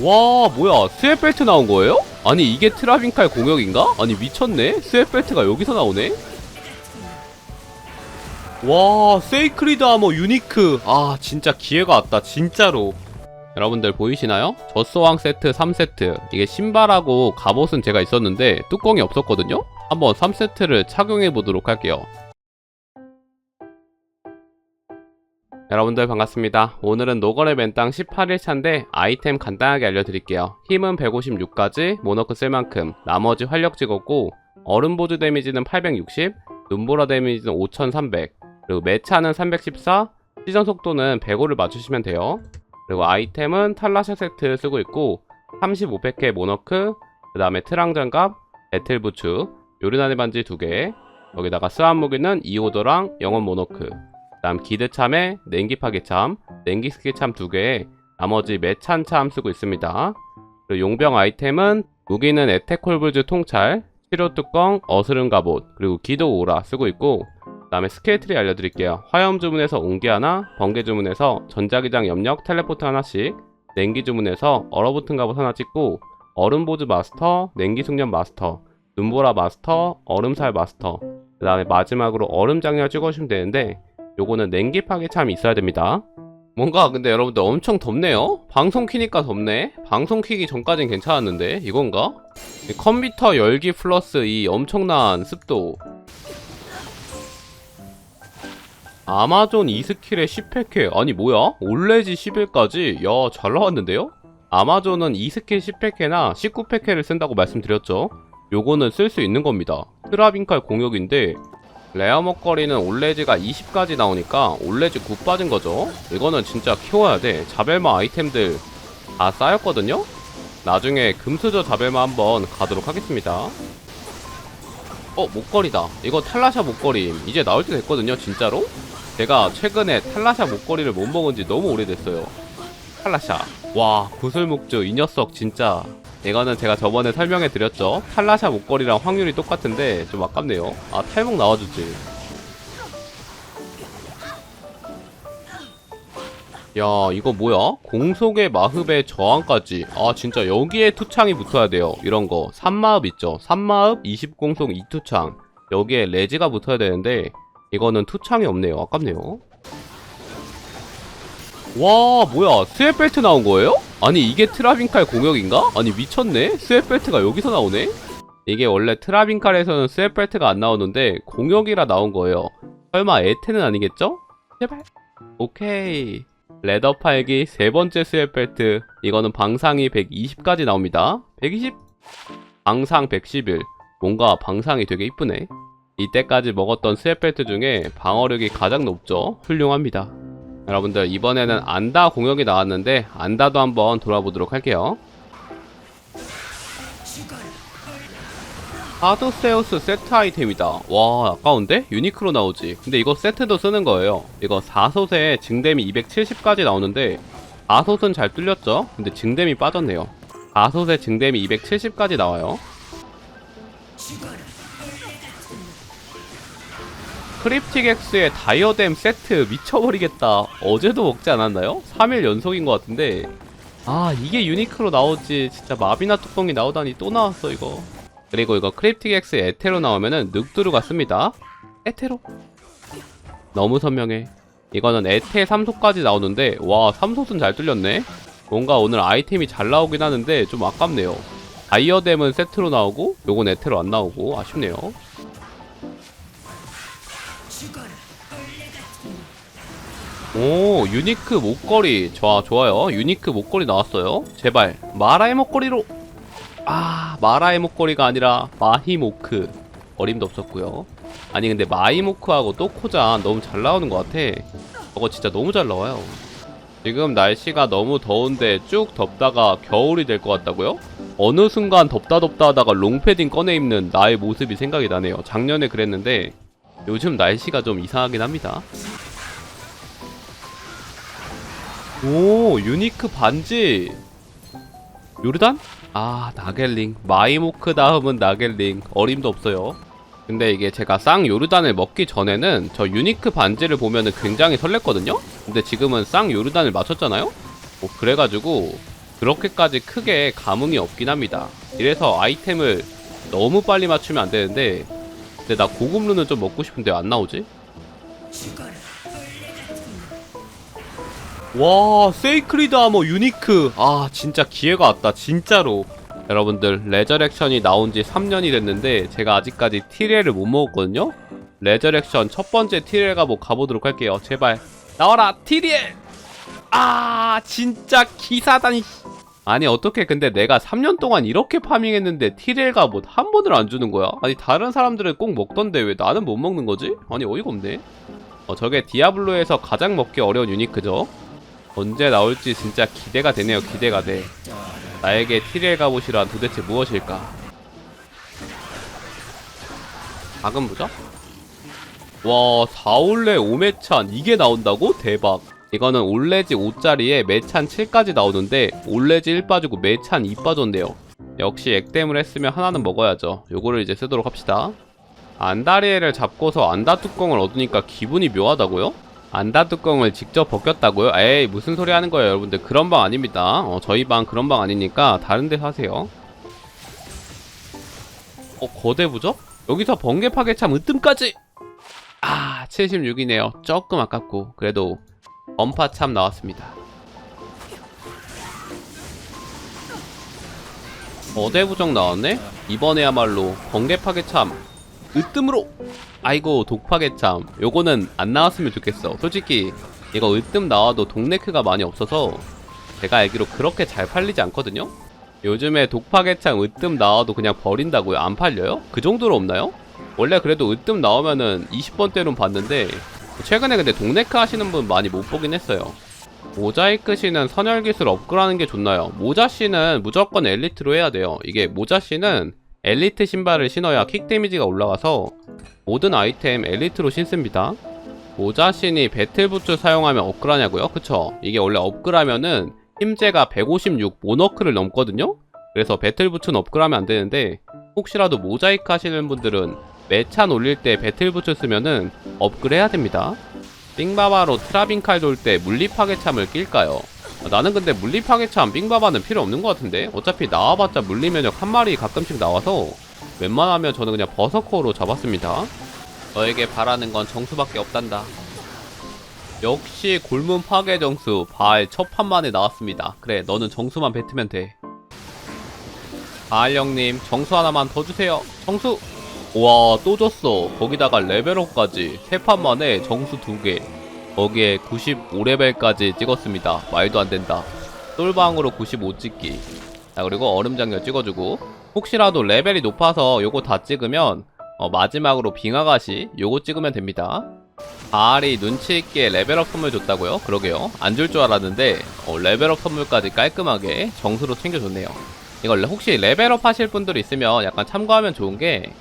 와 뭐야 스웨벨트 나온 거예요? 아니 이게 트라빈칼 공격인가? 아니 미쳤네 스웨벨트가 여기서 나오네 와 세이크리드 아머 유니크 아 진짜 기회가 왔다 진짜로 여러분들 보이시나요? 저스왕 세트 3세트 이게 신발하고 갑옷은 제가 있었는데 뚜껑이 없었거든요? 한번 3세트를 착용해 보도록 할게요 여러분들 반갑습니다. 오늘은 노거래 맨땅 18일차인데 아이템 간단하게 알려드릴게요. 힘은 156까지 모너크 쓸 만큼 나머지 활력 찍었고 얼음 보조 데미지는 860, 눈보라 데미지는 5300 그리고 매차는 314, 시전 속도는 105를 맞추시면 돼요. 그리고 아이템은 탈라샤 세트 쓰고 있고 35팩의 모너크 그 다음에 트랑 장갑, 배틀 부츠, 요르나네 반지 2개 여기다가 스완 무기는 이오더랑 영원 모너크 다음 기드참에 냉기 파괴참, 냉기 스킬참 2개에 나머지 매찬참 쓰고 있습니다. 그리고 용병 아이템은 무기는 에테콜블즈 통찰, 치료 뚜껑, 어스름 갑옷, 그리고 기도 오라 쓰고 있고 그 다음에 스킬 트리 알려드릴게요. 화염 주문에서 옹기 하나, 번개 주문에서 전자기장 염력 텔레포트 하나씩, 냉기 주문에서 얼어붙은 갑옷 하나 찍고 얼음 보즈 마스터, 냉기 숙련 마스터, 눈보라 마스터, 얼음살 마스터 그 다음에 마지막으로 얼음 장렬 찍어주시면 되는데 요거는 냉기 파괴 참 있어야 됩니다. 뭔가 근데 여러분들 엄청 덥네요? 방송 키니까 덥네? 방송 키기 전까진 괜찮았는데 이건가? 이 컴퓨터 열기 플러스 이 엄청난 습도 아마존 2스킬에 10팩해 아니 뭐야? 올레지 11까지? 야 잘 나왔는데요? 아마존은 2스킬 10팩해나 19팩해를 쓴다고 말씀드렸죠 요거는 쓸 수 있는 겁니다 트라빈칼 공격인데 레어 먹거리는 올레즈가 20까지 나오니까 올레즈 9 빠진 거죠. 이거는 진짜 키워야 돼. 자벨마 아이템들 다 쌓였거든요. 나중에 금수저 자벨마 한번 가도록 하겠습니다. 어 목걸이다. 이거 탈라샤 목걸이 이제 나올 때 됐거든요. 진짜로. 제가 최근에 탈라샤 목걸이를 못 먹은 지 너무 오래됐어요. 탈라샤. 와 구슬목주 이 녀석 진짜 이거는 제가 저번에 설명해 드렸죠. 탈라샤 목걸이랑 확률이 똑같은데 좀 아깝네요. 아 탈목 나와주지. 야 이거 뭐야? 공속의 마흡의 저항까지. 아 진짜 여기에 투창이 붙어야 돼요. 이런거. 3마흡 있죠? 3마흡 20공속 2투창. 여기에 레지가 붙어야 되는데 이거는 투창이 없네요. 아깝네요 와 뭐야 스웨벨트 나온 거예요? 아니 이게 트라빈칼 공격인가? 아니 미쳤네. 스웨벨트가 여기서 나오네? 이게 원래 트라빈칼에서는 스웨벨트가 안 나오는데 공격이라 나온 거예요. 설마 에테는 아니겠죠? 제발. 오케이. 레더 팔기 세 번째 스웨벨트. 이거는 방상이 120까지 나옵니다. 120 방상 111 뭔가 방상이 되게 이쁘네. 이때까지 먹었던 스웨벨트 중에 방어력이 가장 높죠. 훌륭합니다 여러분들 이번에는 안다 공격이 나왔는데 안다도 한번 돌아보도록 할게요. 하드세우스 세트 아이템이다. 와 아까운데? 유니크로 나오지. 근데 이거 세트도 쓰는 거예요. 이거 4솥에 증댐이 270까지 나오는데 4솥은 잘 뚫렸죠? 근데 증댐이 빠졌네요. 4솥에 증댐이 270까지 나와요 크립틱 X의 다이어뎀 세트 미쳐버리겠다. 어제도 먹지 않았나요? 3일 연속인 것 같은데. 아, 이게 유니크로 나오지. 진짜 마비나 뚜껑이 나오다니 또 나왔어, 이거. 그리고 이거 크립틱 X 에테로 나오면은 늑두루가 씁니다. 에테로. 너무 선명해. 이거는 에테 3소까지 나오는데, 와, 3소는 잘 뚫렸네. 뭔가 오늘 아이템이 잘 나오긴 하는데, 좀 아깝네요. 다이어뎀은 세트로 나오고, 요건 에테로 안 나오고, 아쉽네요. 오 유니크 목걸이. 좋아 좋아요. 유니크 목걸이 나왔어요. 제발. 마라의 목걸이로. 아 마라의 목걸이가 아니라 마히모크. 어림도 없었고요. 아니 근데 마히모크하고 또코자 너무 잘 나오는 것 같아. 저거 진짜 너무 잘 나와요. 지금 날씨가 너무 더운데 쭉 덥다가 겨울이 될 것 같다고요? 어느 순간 덥다 덥다 하다가 롱패딩 꺼내 입는 나의 모습이 생각이 나네요. 작년에 그랬는데 요즘 날씨가 좀 이상하긴 합니다 오 유니크 반지 요르단? 아 나겔링 마이모크 다음은 나겔링 어림도 없어요 근데 이게 제가 쌍 요르단을 먹기 전에는 저 유니크 반지를 보면은 굉장히 설렜거든요 근데 지금은 쌍 요르단을 맞췄잖아요 뭐 그래가지고 그렇게까지 크게 감흥이 없긴 합니다. 이래서 아이템을 너무 빨리 맞추면 안 되는데 근데 나 고급루는 좀 먹고 싶은데 안 나오지? 와 세이크리드 아머 유니크. 아 진짜 기회가 왔다 진짜로. 여러분들 레저렉션이 나온 지 3년이 됐는데 제가 아직까지 티레를 못 먹었거든요? 레저렉션 첫 번째 티레 가보 가보도록 할게요. 제발. 나와라 티리엘 아 진짜 기사다니 아니 어떻게 근데 내가 3년 동안 이렇게 파밍했는데 티레 가봇 한 번을 안 주는 거야? 아니 다른 사람들은 꼭 먹던데 왜 나는 못 먹는 거지? 아니 어이가 없네. 어 저게 디아블로에서 가장 먹기 어려운 유니크죠 언제 나올지 진짜 기대가 되네요 기대가 돼 나에게 티레 가봇이란 도대체 무엇일까 작은 부적? 와 4올레 5매찬 이게 나온다고? 대박 이거는 올레지 5짜리에 매찬 7까지 나오는데 올레지 1 빠지고 매찬 2 빠졌네요 역시 액땜을 했으면 하나는 먹어야죠 요거를 이제 쓰도록 합시다 안다리에를 잡고서 안다 뚜껑을 얻으니까 기분이 묘하다고요? 안다 뚜껑을 직접 벗겼다고요? 에이 무슨 소리 하는 거예요 여러분들? 그런 방 아닙니다. 어, 저희 방 그런 방 아니니까 다른 데서 하세요. 어 거대 부적? 여기서 번개 파괴 참 으뜸까지! 아 76이네요. 조금 아깝고 그래도 엄파 참 나왔습니다. 거대 부적 나왔네? 이번에야말로 번개 파괴 참 으뜸으로 아이고 독파괴 참 요거는 안 나왔으면 좋겠어 솔직히 이거 으뜸 나와도 동네크가 많이 없어서 제가 알기로 그렇게 잘 팔리지 않거든요 요즘에 독파괴참 으뜸 나와도 그냥 버린다고요 안 팔려요? 그 정도로 없나요? 원래 그래도 으뜸 나오면은 20번대로 봤는데 최근에 근데 동네크 하시는 분 많이 못 보긴 했어요 모자이크 씨는 선열 기술 업그레이드하는 게 좋나요? 모자 씨는 무조건 엘리트로 해야 돼요 이게 모자 씨는 엘리트 신발을 신어야 킥 데미지가 올라가서 모든 아이템 엘리트로 신습니다. 모자신이 배틀부츠 사용하면 업그라냐고요? 그쵸? 이게 원래 업그라면은 힘재가 156 모너크를 넘거든요? 그래서 배틀부츠는 업그라면 안 되는데 혹시라도 모자이크 하시는 분들은 매찬 올릴 때 배틀부츠 쓰면은 업그레 해야 됩니다. 삥바바로 트라빈 칼돌 때 물리파괴참을 낄까요? 아, 나는 근데 물리파괴참 삥바바는 필요 없는 것 같은데? 어차피 나와봤자 물리면역 한 마리 가끔씩 나와서 웬만하면 저는 그냥 버서커로 잡았습니다. 너에게 바라는 건 정수밖에 없단다. 역시 골문 파괴 정수 바알 첫 판만에 나왔습니다. 그래 너는 정수만 뱉으면 돼. 바알 형님 정수 하나만 더 주세요. 정수! 와또 줬어. 거기다가 레벨업까지. 세 판 만에 정수 두개 거기에 95레벨까지 찍었습니다. 말도 안 된다. 똘방으로 95 찍기. 자, 그리고 얼음장렬 찍어주고. 혹시라도 레벨이 높아서 요거 다 찍으면, 어, 마지막으로 빙하가시 요거 찍으면 됩니다. 바알이 눈치 있게 레벨업 선물 줬다고요? 그러게요. 안 줄 줄 알았는데, 어, 레벨업 선물까지 깔끔하게 정수로 챙겨줬네요. 이걸 혹시 레벨업 하실 분들 있으면 약간 참고하면 좋은 게,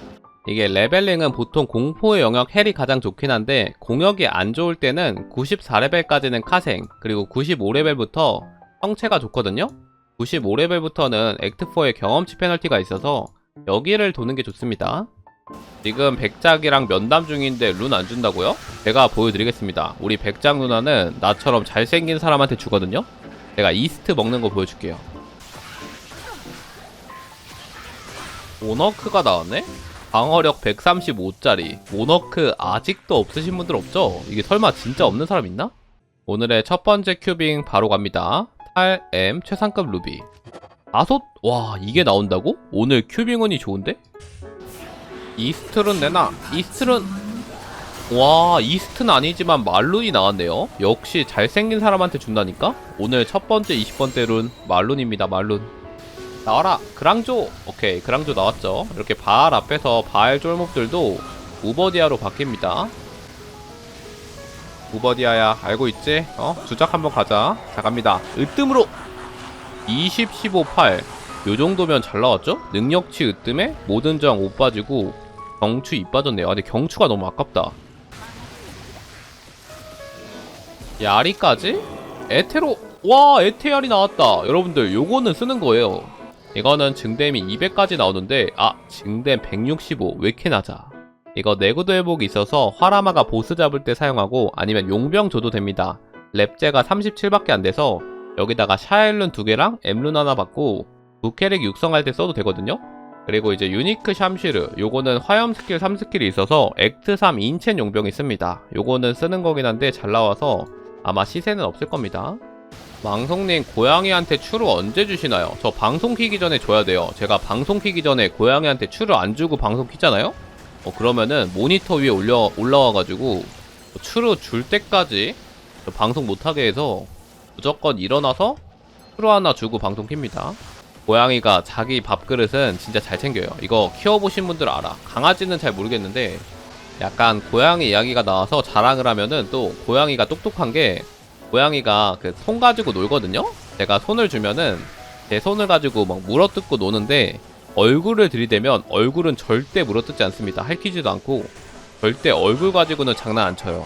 이게 레벨링은 보통 공포의 영역 헬이 가장 좋긴 한데 공역이 안 좋을 때는 94레벨까지는 카생 그리고 95레벨부터 성체가 좋거든요? 95레벨부터는 액트4의 경험치 페널티가 있어서 여기를 도는 게 좋습니다. 지금 백작이랑 면담 중인데 룬 안 준다고요? 제가 보여드리겠습니다. 우리 백작 누나는 나처럼 잘생긴 사람한테 주거든요? 제가 이스트 먹는 거 보여줄게요. 오너크가 나왔네? 방어력 135짜리 모너크 아직도 없으신 분들 없죠? 이게 설마 진짜 없는 사람 있나? 오늘의 첫 번째 큐빙 바로 갑니다. 8M 최상급 루비. 아솥? 와 이게 나온다고? 오늘 큐빙 운이 좋은데? 이스트룬 내놔 이스트룬 와 이스트는 아니지만 말룬이 나왔네요 역시 잘생긴 사람한테 준다니까? 오늘 첫 번째 20번째 룬 말룬입니다 말룬 나와라. 그랑조. 오케이 그랑조 나왔죠. 이렇게 바알 앞에서 바알 쫄목들도 우버디아로 바뀝니다. 우버디아야 알고 있지? 어? 주작 한번 가자. 자 갑니다. 으뜸으로. 20, 15, 8 요정도면 잘 나왔죠? 능력치 으뜸에 모든 저항 5 빠지고 경추 2 빠졌네요. 아, 근데 경추가 너무 아깝다. 야리까지? 에테로. 와 에테알이 나왔다. 여러분들 요거는 쓰는 거예요 이거는 증댐이 200까지 나오는데 아 증댐 165 왜 이렇게 낮아 이거 내구도 회복이 있어서 화라마가 보스 잡을 때 사용하고 아니면 용병 줘도 됩니다 랩제가 37밖에 안 돼서 여기다가 샤일룬 두 개랑 엠룬 하나 받고 부캐릭 육성할 때 써도 되거든요. 그리고 이제 유니크 샴시르 요거는 화염 스킬 3스킬이 있어서 액트 3 인첸 용병이 씁니다. 요거는 쓰는 거긴 한데 잘 나와서 아마 시세는 없을 겁니다. 망성님 고양이한테 추루 언제 주시나요? 저 방송 키기 전에 줘야 돼요. 제가 방송 키기 전에 고양이한테 추루 안 주고 방송 키잖아요? 어 그러면은 모니터 위에 올려 올라와가지고 추루 줄 때까지 저 방송 못하게 해서 무조건 일어나서 추루 하나 주고 방송 킵니다. 고양이가 자기 밥그릇은 진짜 잘 챙겨요. 이거 키워보신 분들 알아. 강아지는 잘 모르겠는데 약간 고양이 이야기가 나와서 자랑을 하면은 또 고양이가 똑똑한 게 고양이가 그 손 가지고 놀거든요? 제가 손을 주면은 제 손을 가지고 막 물어뜯고 노는데 얼굴을 들이대면 얼굴은 절대 물어뜯지 않습니다. 핥히지도 않고 절대 얼굴 가지고는 장난 안 쳐요.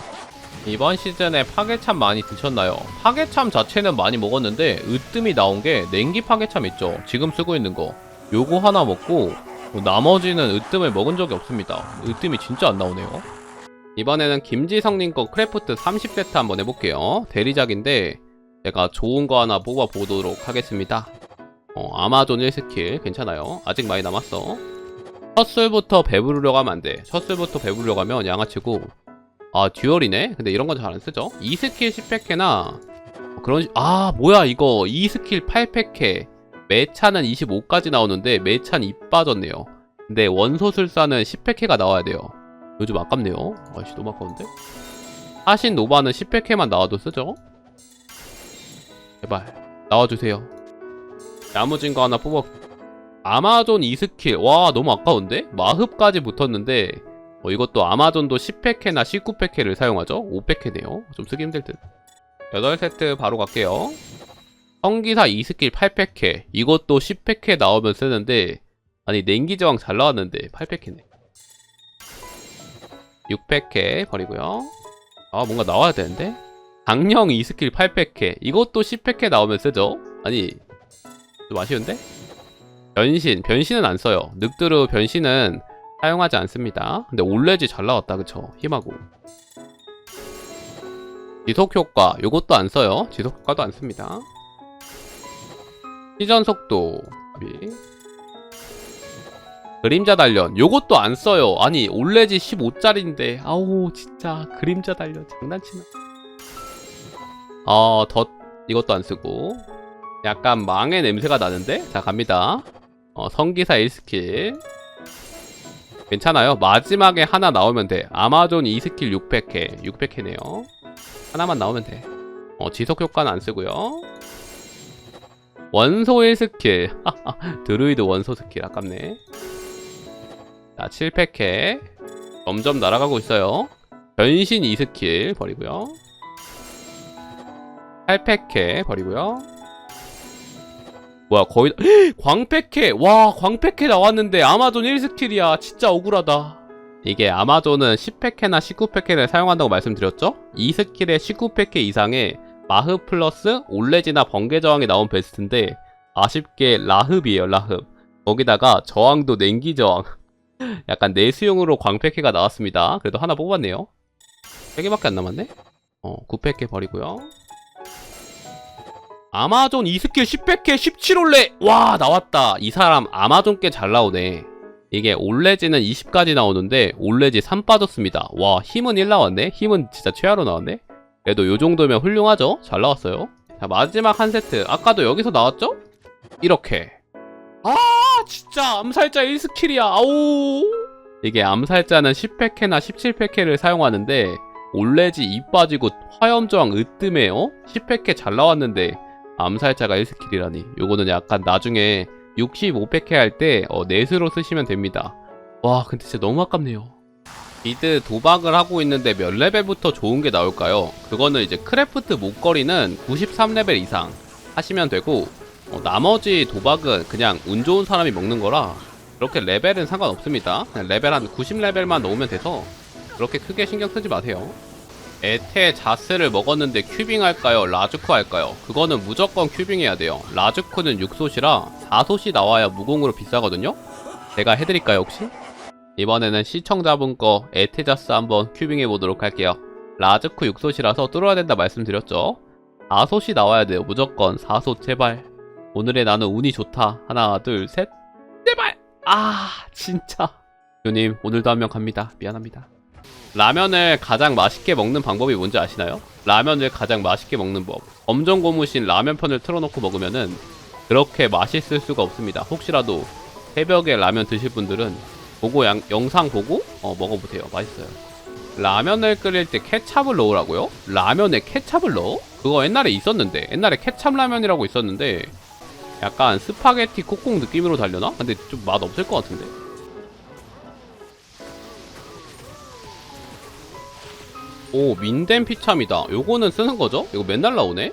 이번 시즌에 파괴참 많이 드셨나요? 파괴참 자체는 많이 먹었는데 으뜸이 나온 게 냉기 파괴참 있죠. 지금 쓰고 있는 거. 요거 하나 먹고 뭐 나머지는 으뜸을 먹은 적이 없습니다. 으뜸이 진짜 안 나오네요. 이번에는 김지성님 거 크래프트 30세트 한번 해볼게요. 대리작인데 제가 좋은 거 하나 뽑아보도록 하겠습니다. 어, 아마존 1스킬 괜찮아요. 아직 많이 남았어. 첫 술부터 배부르려고 하면 안 돼. 첫 술부터 배부르려고 하면 양아치고 아 듀얼이네? 근데 이런 건 잘 안 쓰죠? 2스킬 10팩해나 그런 식- 아 뭐야 이거 2스킬 8팩해 매차는 25까지 나오는데 매찬 이 빠졌네요 근데 원소술사는 10팩해가 나와야 돼요 요즘 아깝네요 아이씨 너무 아까운데 하신 노바는 10팩해만 나와도 쓰죠 제발 나와주세요 야무진 거 하나 뽑아 아마존 2스킬 와 너무 아까운데? 마흡까지 붙었는데 어, 이것도 아마존도 10팩해나 19팩해를 사용하죠? 5팩해네요. 좀 쓰기 힘들 듯. 8세트 바로 갈게요. 성기사 2스킬 8팩해. 이것도 10팩해 나오면 쓰는데, 아니, 냉기저항 잘 나왔는데, 8팩해네. 6팩해 버리고요. 아, 뭔가 나와야 되는데? 강령 2스킬 8팩해. 이것도 10팩해 나오면 쓰죠? 아니, 좀 아쉬운데? 변신. 변신은 안 써요. 늑드르 변신은 사용하지 않습니다. 근데 올레지 잘 나왔다, 그쵸? 힘하고. 지속 효과, 요것도 안 써요. 지속 효과도 안 씁니다. 시전 속도, 비. 그림자 단련, 요것도 안 써요. 아니, 올레지 15짜리인데, 아우, 진짜, 그림자 단련, 장난치나. 어, 덧, 이것도 안 쓰고. 약간 망의 냄새가 나는데? 자, 갑니다. 어, 성기사 1스킬. 괜찮아요. 마지막에 하나 나오면 돼. 아마존 2스킬 600회. 600회네요. 하나만 나오면 돼. 어, 지속 효과는 안 쓰고요. 원소 1스킬. 드루이드 원소 스킬. 아깝네. 자, 700회. 점점 날아가고 있어요. 변신 2스킬 버리고요. 800회 버리고요. 뭐야 거의 광패캐 와 광패캐 나왔는데 아마존 1스킬이야 진짜 억울하다 이게 아마존은 10패캐나 19패캐를 사용한다고 말씀드렸죠? 2스킬에 19패캐 이상의 마흡 플러스 올레지나 번개 저항이 나온 베스트인데 아쉽게 라흡이에요 라흡 거기다가 저항도 냉기 저항 약간 내수용으로 광패캐가 나왔습니다. 그래도 하나 뽑았네요. 3개밖에 안 남았네? 어 9패캐 버리고요. 아마존 2스킬 10팩해 17올레! 와 나왔다! 이 사람 아마존 꽤 잘 나오네. 이게 올레지는 20까지 나오는데 올레지 3 빠졌습니다. 와 힘은 1 나왔네? 힘은 진짜 최하로 나왔네? 그래도 요 정도면 훌륭하죠? 잘 나왔어요. 자 마지막 한 세트. 아까도 여기서 나왔죠? 이렇게. 아 진짜 암살자 1스킬이야. 아우 이게 암살자는 10팩해나 17팩해를 사용하는데 올레지 2 빠지고 화염저항 으뜸에 어? 10팩해 잘 나왔는데 암살자가 1스킬이라니. 요거는 약간 나중에 65팩해 할때 어, 넷으로 쓰시면 됩니다. 와 근데 진짜 너무 아깝네요. 미드 도박을 하고 있는데 몇 레벨부터 좋은 게 나올까요? 그거는 이제 크래프트 목걸이는 93레벨 이상 하시면 되고 어, 나머지 도박은 그냥 운 좋은 사람이 먹는 거라 그렇게 레벨은 상관없습니다 레벨 한 90레벨만 넣으면 돼서 그렇게 크게 신경 쓰지 마세요 에테 자스를 먹었는데 큐빙 할까요? 라즈쿠 할까요? 그거는 무조건 큐빙 해야 돼요. 라즈쿠는 6솥이라 4솥이 나와야 무공으로 비싸거든요? 제가 해드릴까요 혹시? 이번에는 시청자분 거 에테 자스 한번 큐빙 해보도록 할게요. 라즈쿠 6솥이라서 뚫어야 된다 말씀드렸죠? 사솥이 나와야 돼요 무조건 사솥 제발 오늘의 나는 운이 좋다. 하나 둘 셋. 제발! 아 진짜. 누님 오늘도 한 명 갑니다. 미안합니다. 라면을 가장 맛있게 먹는 방법이 뭔지 아시나요? 라면을 가장 맛있게 먹는 법. 엄정 고무신 라면편을 틀어놓고 먹으면은 그렇게 맛있을 수가 없습니다. 혹시라도 새벽에 라면 드실 분들은 보고 양- 영상 보고 어, 먹어보세요. 맛있어요. 라면을 끓일 때 케찹을 넣으라고요? 라면에 케찹을 넣어? 그거 옛날에 있었는데 옛날에 케찹 라면이라고 있었는데 약간 스파게티 콕콕 느낌으로 달려나? 근데 좀 맛 없을 것 같은데 오 민덴 피참이다 요거는 쓰는 거죠? 이거 맨날 나오네?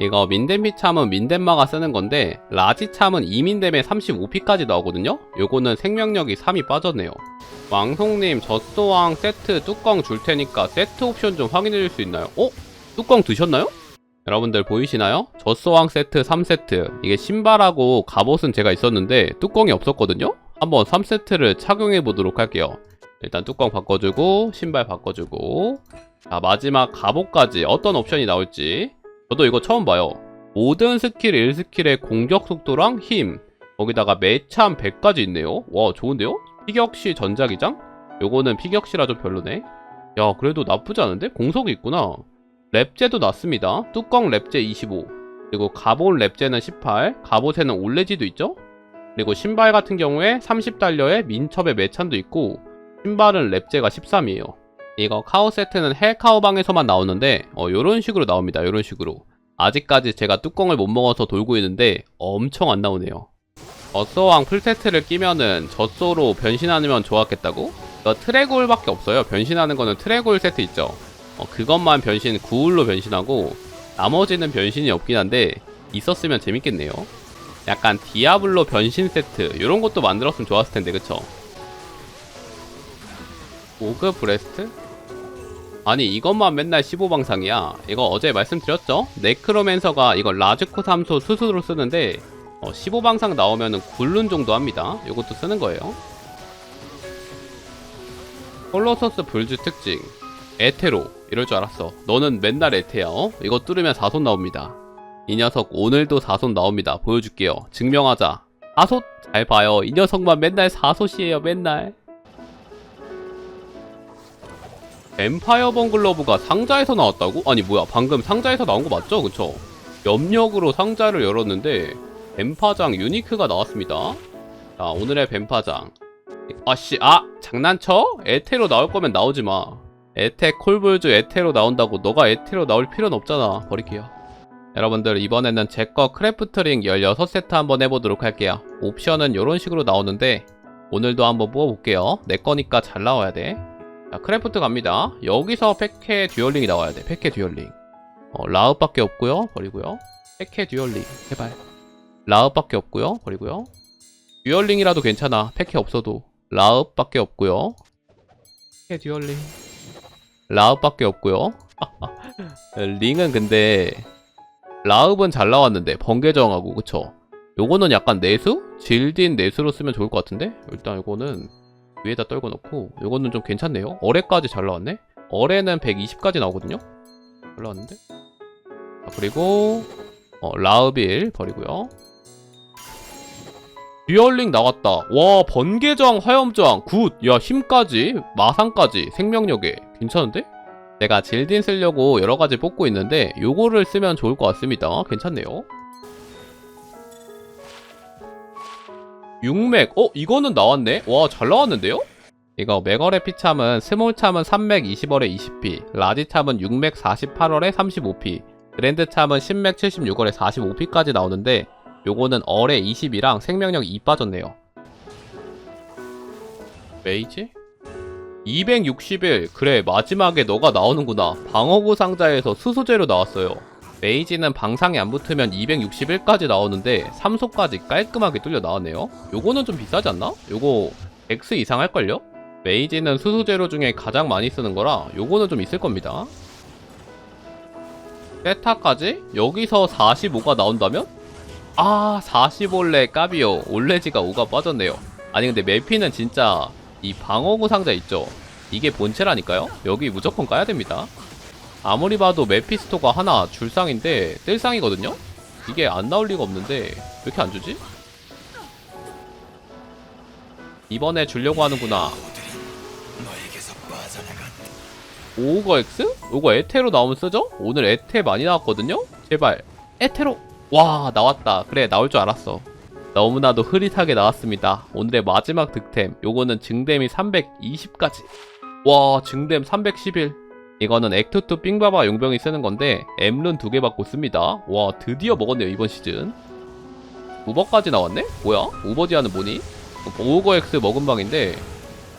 이거 민덴 피참은 민덴마가 쓰는 건데 라지 참은 이민덴에 35피까지 나오거든요? 요거는 생명력이 3이 빠졌네요 왕송님 젖소왕 세트 뚜껑 줄 테니까 세트 옵션 좀 확인해 줄 수 있나요? 어? 뚜껑 드셨나요? 여러분들 보이시나요? 젖소왕 세트 3세트 이게 신발하고 갑옷은 제가 있었는데 뚜껑이 없었거든요? 한번 3세트를 착용해 보도록 할게요 일단 뚜껑 바꿔주고 신발 바꿔주고 자 마지막 갑옷까지 어떤 옵션이 나올지 저도 이거 처음 봐요 모든 스킬 1스킬의 공격 속도랑 힘 거기다가 매참 100까지 있네요 와 좋은데요? 피격시 전자기장? 요거는 피격시라 좀 별로네 야 그래도 나쁘지 않은데? 공속이 있구나 랩제도 났습니다. 뚜껑 랩제 25 그리고 갑옷 랩제는 18 갑옷에는 올레지도 있죠? 그리고 신발 같은 경우에 30달러에 민첩의 매찬도 있고 신발은 랩제가 13이에요. 이거 카오 세트는 헬카오 방에서만 나오는데 어 요런 식으로 나옵니다. 요런 식으로. 아직까지 제가 뚜껑을 못 먹어서 돌고 있는데 엄청 안 나오네요. 젖소왕 풀세트를 끼면은 젖소로 변신하면 좋았겠다고? 이거 트레골밖에 없어요. 변신하는 거는 트레골 세트 있죠 어, 그것만 변신 9홀로 변신하고 나머지는 변신이 없긴 한데 있었으면 재밌겠네요 약간 디아블로 변신 세트 이런 것도 만들었으면 좋았을 텐데 그쵸? 오그 브레스트? 아니 이것만 맨날 15방상이야 이거 어제 말씀드렸죠? 네크로맨서가 이거 라즈코 삼소 스스로 쓰는데 어, 15방상 나오면은 굴룬 정도 합니다 이것도 쓰는 거예요 콜로서스 불즈 특징 에테로 이럴 줄 알았어. 너는 맨날 에테야 어? 이거 뚫으면 4손 나옵니다. 이 녀석 오늘도 4손 나옵니다. 보여줄게요. 증명하자. 4손? 잘 봐요. 이 녀석만 맨날 4손이에요 맨날. 엠파이어 번글러브가 상자에서 나왔다고? 아니 뭐야. 방금 상자에서 나온 거 맞죠? 그쵸? 염력으로 상자를 열었는데 뱀파장 유니크가 나왔습니다. 자 오늘의 뱀파장. 아씨 아 장난쳐? 에테로 나올 거면 나오지 마 에테 콜불즈 에테로 나온다고 너가 에테로 나올 필요는 없잖아 버릴게요 여러분들 이번에는 제 거 크래프트링 16세트 한번 해보도록 할게요 옵션은 이런 식으로 나오는데 오늘도 한번 뽑아볼게요 내 거니까 잘 나와야 돼 자, 크래프트 갑니다. 여기서 백해 듀얼링이 나와야 돼. 백해 듀얼링. 어, 라우밖에 없고요. 버리고요. 백해 듀얼링. 제발. 라우밖에 없고요. 버리고요. 듀얼링이라도 괜찮아. 백해 없어도. 라우밖에 없고요. 백해 듀얼링. 라우밖에 없고요. 링은 근데 라읍은 잘 나왔는데 번개정하고 그쵸? 요거는 약간 내수? 질딘 내수로 쓰면 좋을 것 같은데? 일단 요거는 위에다 떨궈 놓고 요거는 좀 괜찮네요 어뢰까지 잘 나왔네 어뢰는 120까지 나오거든요 잘 나왔는데 자, 그리고 어, 라우빌 버리고요 듀얼링 나왔다 와 번개저항 화염저항 굿야 힘까지 마상까지 생명력에 괜찮은데? 내가 질딘 쓰려고 여러가지 뽑고 있는데 요거를 쓰면 좋을 것 같습니다. 괜찮네요. 6맥. 어 이거는 나왔네? 와 잘 나왔는데요? 이거 맥월의 피참은 스몰참은 3맥 20월에 20p 라지참은 6맥 48월에 35p 그랜드참은 10맥 76월에 45p까지 나오는데 요거는 얼에 20이랑 생명력 2 빠졌네요. 메이지? 261 그래 마지막에 너가 나오는구나 방어구 상자에서 수소제로 나왔어요 메이지는 방상에 안 붙으면 261까지 나오는데 3소까지 깔끔하게 뚫려 나왔네요 요거는 좀 비싸지 않나? 요거 X 이상 할걸요? 메이지는 수소제로 중에 가장 많이 쓰는 거라 요거는 좀 있을 겁니다 세타까지? 여기서 45가 나온다면? 아 45레 까비요 올레지가 5가 빠졌네요 아니 근데 멜피는 진짜 이 방어구 상자 있죠 이게 본체라니까요 여기 무조건 까야 됩니다 아무리 봐도 메피스토가 하나 줄상인데 뜰상이거든요? 이게 안 나올 리가 없는데 왜 이렇게 안 주지? 이번에 주려고 하는구나 오거 X? 요거 에테로 나오면 쓰죠? 오늘 에테 많이 나왔거든요? 제발 에테로 와 나왔다 그래 나올 줄 알았어 너무나도 흐릿하게 나왔습니다 오늘의 마지막 득템 요거는 증댐이 320까지 와 증댐 311 이거는 액투투 삥바바 용병이 쓰는 건데 M룬 두 개 받고 씁니다 와 드디어 먹었네요 이번 시즌 우버까지 나왔네? 뭐야? 우버디아는 뭐니? 오거 X 먹은 방인데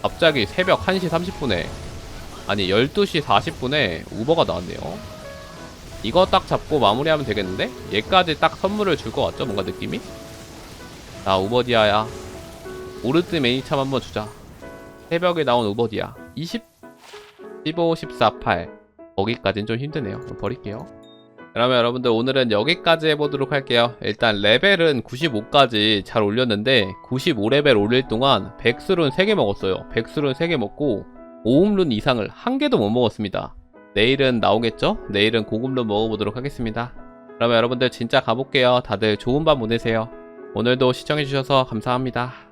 갑자기 새벽 1시 30분에 아니 12시 40분에 우버가 나왔네요 이거 딱 잡고 마무리하면 되겠는데? 얘까지 딱 선물을 줄 것 같죠? 뭔가 느낌이? 자 우버디아야. 오르트 매니참 한번 주자. 새벽에 나온 우버디아. 20 15, 14, 8 거기까진 좀 힘드네요. 버릴게요. 그러면 여러분들 오늘은 여기까지 해보도록 할게요. 일단 레벨은 95까지 잘 올렸는데 95레벨 올릴 동안 백술은 3개 먹었어요. 백술은 3개 먹고 오음룬 이상을 한 개도 못 먹었습니다. 내일은 나오겠죠? 내일은 고급룬 먹어보도록 하겠습니다. 그러면 여러분들 진짜 가볼게요. 다들 좋은 밤 보내세요 오늘도 시청해주셔서 감사합니다